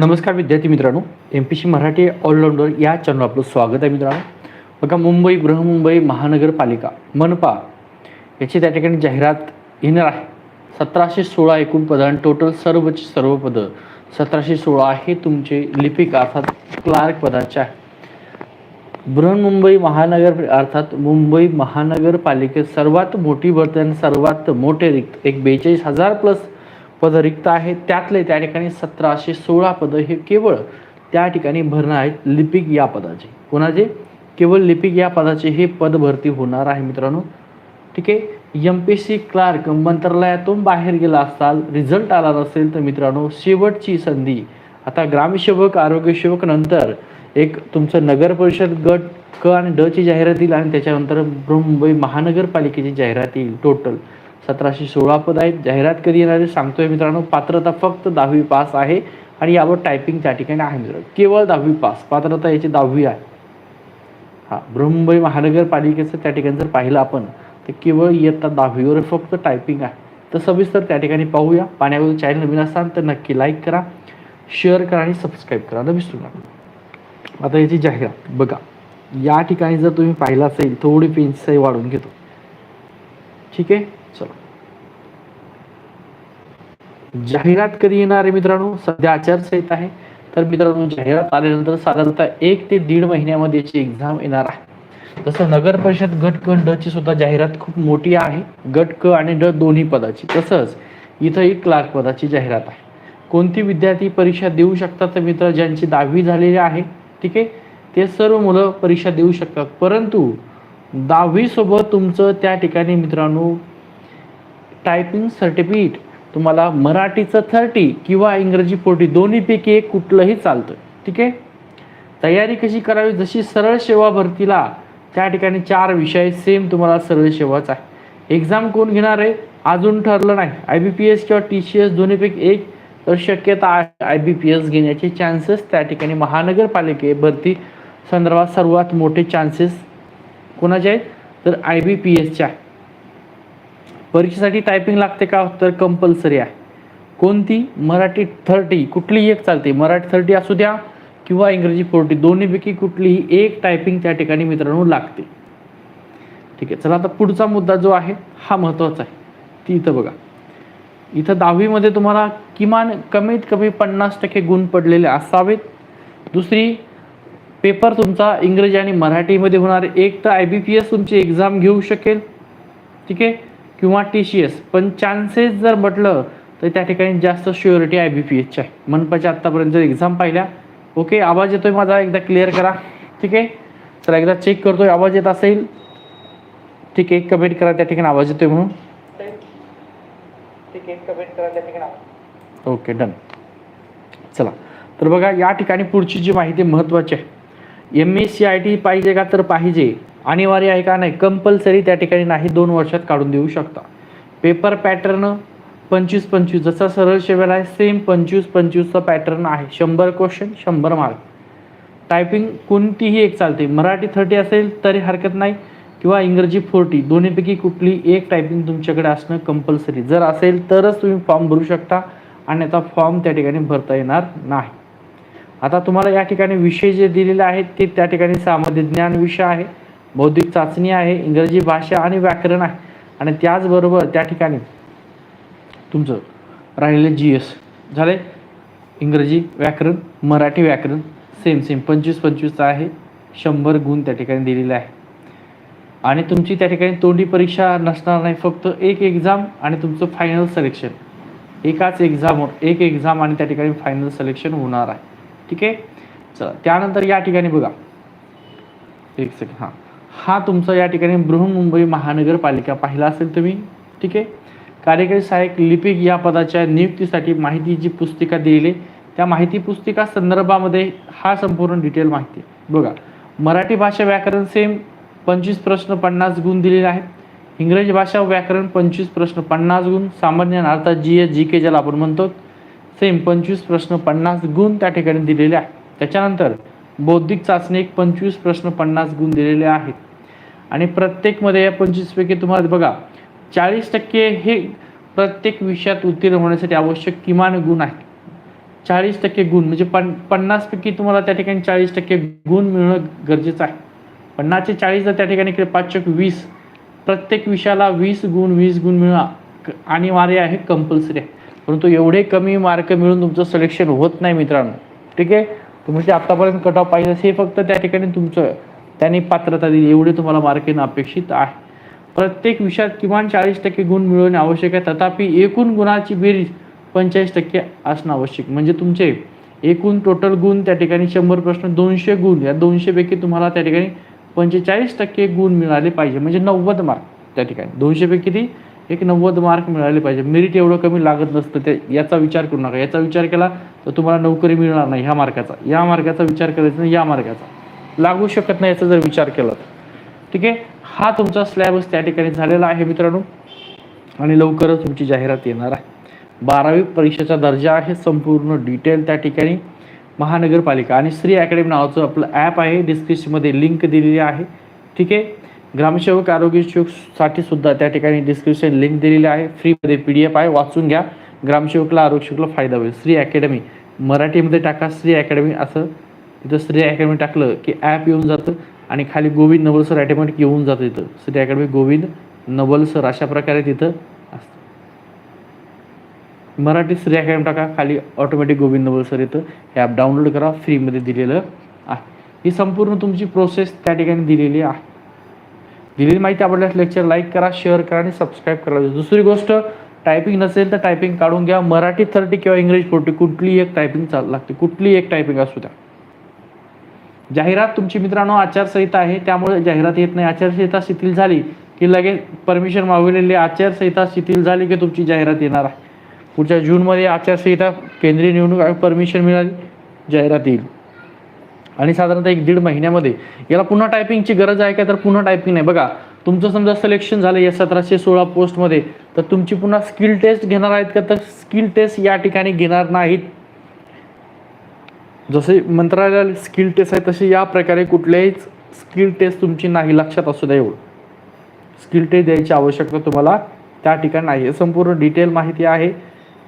नमस्कार विद्यार्थी मित्रांनो M P C Marathi allrounder या चॅनल आपलं स्वागत आहे मित्रांनो. बघा मुंबई बृहमुंबई महानगरपालिका मनपा याची त्या ठिकाणी जाहिरात येणार आहे. सतराशे सोळा एकूण पदं आणि टोटल सर्वची सर्व पदं सतराशे सोळा हे तुमचे लिपिक अर्थात क्लार्क पदाचे आहे. बृहन्मुंबई महानगर अर्थात मुंबई महानगरपालिकेत सर्वात मोठी भरती आणि सर्वात मोठे रिक्त एक बेचाळीस हजार प्लस पद रिक्त आहेत. त्यातले त्या ठिकाणी सतराशे सोळा पदं हे केवळ त्या ठिकाणी भरणं आहेत लिपिक या पदाचे. कोणाचे? केवळ लिपिक या पदाचे हे पद भरती होणार आहे मित्रांनो. ठीक आहे? एम पी सी क्लार्क मंत्रालयातून बाहेर गेला असाल रिझल्ट आला नसेल तर मित्रांनो शेवटची संधी. आता ग्रामसेवक आरोग्यसेवक नंतर एक तुमचं नगर परिषद गट क आणि ड ची जाहिरात येईल आणि त्याच्यानंतर मुंबई महानगरपालिकेची जाहिरात येईल टोटल सतराशे सोळा पद आहेत. जाहिरात कधी येणार आहे सांगतोय मित्रांनो. पात्रता फक्त दहावी पास आहे आणि यावर टायपिंग त्या ठिकाणी आहे मित्रांनो. केवळ दहावी पास. पात्रता याची दहावी आहे. हा बृहमुंबई महानगरपालिकेचं त्या ठिकाणी जर पाहिलं आपण तर केवळ इयत्ता दहावीवर फक्त टायपिंग आहे. तर सविस्तर त्या ठिकाणी पाहूया. पाण्यावर चॅनल नवीन असाल तर नक्की लाईक करा शेअर करा आणि सबस्क्राईब करा. न विसरू नका. आता याची जाहिरात. बघा या ठिकाणी जर तुम्ही पाहिलं असेल थोडी पेन्सिल वाढवून घेतो. ठीक आहे? चला. जाहिरात कधी येणार आहे मित्रांनो? सध्या आचारसंहिता आहे. तर मित्रांनो जाहिरात आल्यानंतर साधारणतः एक ते दीड महिन्यामध्ये याची एक्झाम येणार आहे. तसं नगर परिषद गट क ड ची सुद्धा जाहिरात खूप मोठी आहे. गट क आणि ड दोन्ही पदाची. तसंच इथं एक क्लार्क पदाची जाहिरात आहे. कोणती विद्यार्थी परीक्षा देऊ शकतात तर मित्र ज्यांची दहावी झालेली आहे ठीक आहे? ते सर्व मुलं परीक्षा देऊ शकतात. परंतु दहावीसोबत तुमचं त्या ठिकाणी मित्रांनो टायपिंग सर्टिफिकेट तुम्हाला मराठीचं थर्टी किंवा इंग्रजी फोर्टी दोन्हीपैकी एक कुठलंही चालतं ठीक आहे? तयारी कशी करावी? जशी सरळ सेवा भरतीला त्या ठिकाणी चार विषय सेम तुम्हाला सरळ सेवाच आहे. एक्झाम कोण घेणार आहे? अजून ठरलं नाही. आय बी पी एस किंवा टी सी एस दोन्हीपैकी एक तर शक्यता आय बी पी एस घेण्याचे चान्सेस त्या ठिकाणी महानगरपालिके भरती संदर्भात सर्वात मोठे चान्सेस कोणाचे आहेत? तर आय बी पी एसचे आहे. परीक्षेसाठी टायपिंग लागते का? तर कंपल्सरी आहे. कोणती? मराठी थर्टी कुठलीही एक चालते. मराठी थर्टी असू द्या किंवा इंग्रजी फोर्टी दोन्हीपैकी कुठलीही एक टायपिंग त्या ठिकाणी मित्रांनो लागते. ठीक आहे चला आता पुढचा मुद्दा जो आहे हा महत्त्वाचा आहे. ती इथं बघा. इथं दहावीमध्ये तुम्हाला किमान कमीत कमी पन्नास टक्के गुण पडलेले असावेत. दुसरी पेपर तुमचा इंग्रजी आणि मराठीमध्ये होणार. एक तर आय बी पी एस तुमची एक्झाम घेऊ शकेल. ठीक आहे? किंवा टी सी एस पण चान्सेस जर म्हटलं तर त्या ठिकाणी जास्त शुअरिटी आय बी पी एसची आहे. मनपाच्या आत्तापर्यंत जर एक्झाम पाहिल्या ओके आवाज येतोय माझा एकदा क्लिअर करा. ठीक आहे? चला एकदा चेक करतोय आवाज येत असेल ठीक आहे कमेंट करा त्या ठिकाणी आवाज येतोय म्हणून. ठीक आहे कमेंट करा त्या ठिकाणी ओके डन चला. तर बघा या ठिकाणी पुढची जी माहिती महत्त्वाची आहे. M S C I T पाहिजे का तर पाहिजे. अनिवार्य आहे का नाही कंपल्सरी त्या ठिकाणी नाही दोन वर्षात काढून देऊ शकता. पेपर पॅटर्न पंचवीस पंचवीस जसा सरळ शेवेल आहे सेम पंचवीस पंचवीसचा पॅटर्न आहे. शंभर क्वेश्चन शंभर मार्क टायपिंग कोणतीही एक चालते. मराठी थर्टी असेल तरी हरकत नाही. किंवा इंग्रजी फोर्टी दोन्हीपैकी कुठली एक टायपिंग तुमच्याकडे असणं कंपल्सरी जर असेल तरच तुम्ही फॉर्म भरू शकता. आणि आता फॉर्म त्या ठिकाणी भरता येणार नाही. आता तुम्हाला या ठिकाणी विषय जे दिलेले आहेत ते त्या ठिकाणी सामान्य ज्ञान विषय आहे. बौद्धिक चाचणी आहे इंग्रजी भाषा आणि व्याकरण आहे. आणि त्याचबरोबर त्या ठिकाणी तुमचं राहिलेलं जी एस झाले इंग्रजी व्याकरण मराठी व्याकरण सेम सेम पंचवीस पंचवीसचा आहे. शंभर गुण त्या ठिकाणी दिलेले आहे. आणि तुमची त्या ठिकाणी तोंडी परीक्षा नसणार नाही फक्त एक एक्झाम आणि तुमचं फायनल सिलेक्शन एकाच एक्झामवर एक एक्झाम आणि त्या ठिकाणी फायनल सिलेक्शन होणार आहे. ठीक आहे? चला त्यानंतर या ठिकाणी बघा. एक सेकंड हां. हा तुमचा या ठिकाणी बृहन्मुंबई महानगरपालिका पाहिला असेल तुम्ही ठीक आहे? कार्यकारी सहाय्यक लिपिक या पदाच्या नियुक्तीसाठी माहिती जी पुस्तिका दिली त्या माहिती पुस्तिका संदर्भामध्ये हा संपूर्ण डिटेल माहिती आहे. बघा मराठी भाषा व्याकरण सेम पंचवीस प्रश्न पन्नास गुण दिलेले आहेत. इंग्रजी भाषा व्याकरण पंचवीस प्रश्न पन्नास गुण सामान्य अर्थात जी एस जी के ज्याला आपण म्हणतो सेम पंचवीस प्रश्न पन्नास गुण त्या ठिकाणी दिलेले आहेत. त्याच्यानंतर बौद्धिक चाचणी एक पंचवीस प्रश्न पन्नास गुण दिलेले आहेत. आणि प्रत्येकमध्ये या पंचवीसपैकी तुम्हाला बघा चाळीस टक्के हे प्रत्येक विषयात उत्तीर्ण होण्यासाठी आवश्यक किमान गुण आहे चाळीस टक्के गुण म्हणजे पन पन्नासपैकी तुम्हाला त्या ठिकाणी चाळीस टक्के गुण मिळणं गरजेचं आहे. पन्नासचे चाळीस जर त्या ठिकाणी इकडे पाचशे वीस प्रत्येक विषयाला वीस गुण वीस गुण मिळणं अनिवार्य आहे कंपल्सरी आहे. परंतु एवढे कमी मार्क मिळून तुमचं सिलेक्शन होत नाही मित्रांनो. ठीक आहे? तुम्ही जे आतापर्यंत कट ऑफ पाहिजे हे फक्त त्या ठिकाणी तुमचं त्यांनी पात्रता दिली. एवढे तुम्हाला मार्क येणं अपेक्षित आहे. प्रत्येक विषयात किमान चाळीस टक्के गुण मिळवणे आवश्यक आहे. तथापि एकूण गुणाची बेरीज पंचेचाळीस टक्के असणं आवश्यक. म्हणजे तुमचे एकूण टोटल गुण त्या ठिकाणी शंभर प्रश्न दोनशे गुण या दोनशेपैकी तुम्हाला त्या ठिकाणी पंचेचाळीस टक्के गुण मिळाले पाहिजे. म्हणजे नव्वद मार्क त्या ठिकाणी. दोनशेपैकी ती एक नव्वद मार्क मिळाले पाहिजे. मेरिट एवढं कमी लागत नसतं ते याचा विचार करू नका. याचा विचार केला तर तुम्हाला नोकरी मिळणार नाही ह्या मार्काचा या मार्काचा विचार करायचा नाही या मार्काचा लागू शकत नाही याचा जर विचार केला तर. ठीक आहे? हा तुमचा स्लॅबच त्या ठिकाणी झालेला आहे मित्रांनो. आणि लवकरच तुमची जाहिरात येणार आहे. बारावी परीक्षेचा दर्जा आहे संपूर्ण डिटेल त्या ठिकाणी. महानगरपालिका आणि श्री अकॅडमी नावाचं आपलं ॲप आहे. डिस्क्रिप्शनमध्ये लिंक दिलेली आहे. ठीक आहे? ग्रामसेवक आरोग्य सुद्धा त्या ठिकाणी डिस्क्रिप्शन लिंक दिलेली आहे. फ्रीमध्ये पी डी एफ आहे. वाचून घ्या. ग्रामसेवकला आरोग्य फायदा होईल. श्री अकॅडमी मराठीमध्ये टाका श्री अकॅडमी असं. तिथं श्री अकॅडमी टाकलं की ॲप येऊन जातं आणि खाली गोविंद नवल सर ऑटोमॅटिक येऊन जातं तिथं. श्री अकॅडमी गोविंद नवल सर अशा प्रकारे तिथं असतं. मराठी श्री अकॅडमी टाका. खाली ऑटोमॅटिक गोविंद नवल सर येतं. हे ॲप डाउनलोड करा. फ्रीमध्ये दिलेलं आहे. ही संपूर्ण तुमची प्रोसेस त्या ठिकाणी दिलेली आहे. दिलेली माहिती आवडल्यास लेक्चर लाईक करा शेअर करा आणि सबस्क्राईब करा. दुसरी गोष्ट टायपिंग नसेल तर टायपिंग काढून घ्या. मराठी थर्टी किंवा इंग्लिश फोर्टी कुठली एक टायपिंग चाल लागते. कुठली एक टायपिंग असू द्या. जाहिरात तुमची मित्रांनो आचारसंहिता आहे. त्यामुळे जाहिरात येत नाही. आचारसंहिता शिथिल झाली की लगेच परमिशन मागवलेली आचारसंहिता शिथिल झाली की तुमची जाहिरात येणार आहे. पुढच्या जूनमध्ये आचारसंहिता केंद्रीय निवडणूक आयोग परमिशन मिळाली जाहिरात येईल. आणि साधारणतः एक दीड महिन्यामध्ये. याला पुन्हा टायपिंगची गरज आहे का तर पुन्हा टायपिंग नाही. बघा तुमचं समजा सिलेक्शन झालं या सतराशे सोळा पोस्टमध्ये तर तुमची पुन्हा स्किल टेस्ट घेणार आहेत का? तर स्किल टेस्ट या ठिकाणी घेणार नाहीत. जसे मंत्रालयाला स्किल टेस्ट आहे तसे या प्रकारे कुठल्याही स्किल टेस्ट तुमची नाही. लक्षात असू द्या एवढं. स्किल टेस्ट द्यायची आवश्यकता तुम्हाला त्या ठिकाणी नाही. संपूर्ण डिटेल माहिती आहे.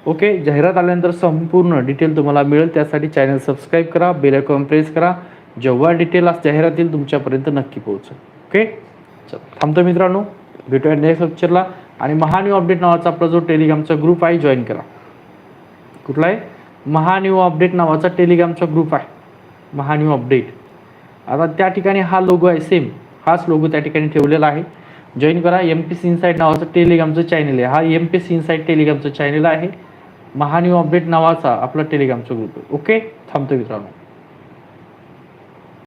ओके जाहिरात आल्यानंतर संपूर्ण डिटेल तुम्हाला मिळेल. त्यासाठी चॅनल सबस्क्राईब करा बेल आयकॉन प्रेस करा. जेव्हा डिटेल जाहिरात येईल तुमच्यापर्यंत नक्की पोहोचेल. ओके? चल. थांबतो मित्रांनो. भेटूया नेक्स्ट लेक्चरला आणि महान्यू अपडेट नावाचा आपला जो टेलिग्रामचा ग्रुप आहे जॉईन करा. कुठला आहे? महान्यू अपडेट नावाचा टेलिग्रामचा ग्रुप आहे. महान्यू अपडेट आता त्या ठिकाणी हा लोगो आहे सेम हाच लोगो त्या ठिकाणी ठेवलेला आहे. जॉईन करा. एम पी सी इनसाईट नावाचं टेलिग्रामचं चॅनल आहे. हा एम पी सी इनसाईट टेलिग्रामचं चॅनल आहे. महान्यू अपडेट नावाचा आपला टेलिग्रामचा ग्रुप आहे ओके थांबतो मित्रांनो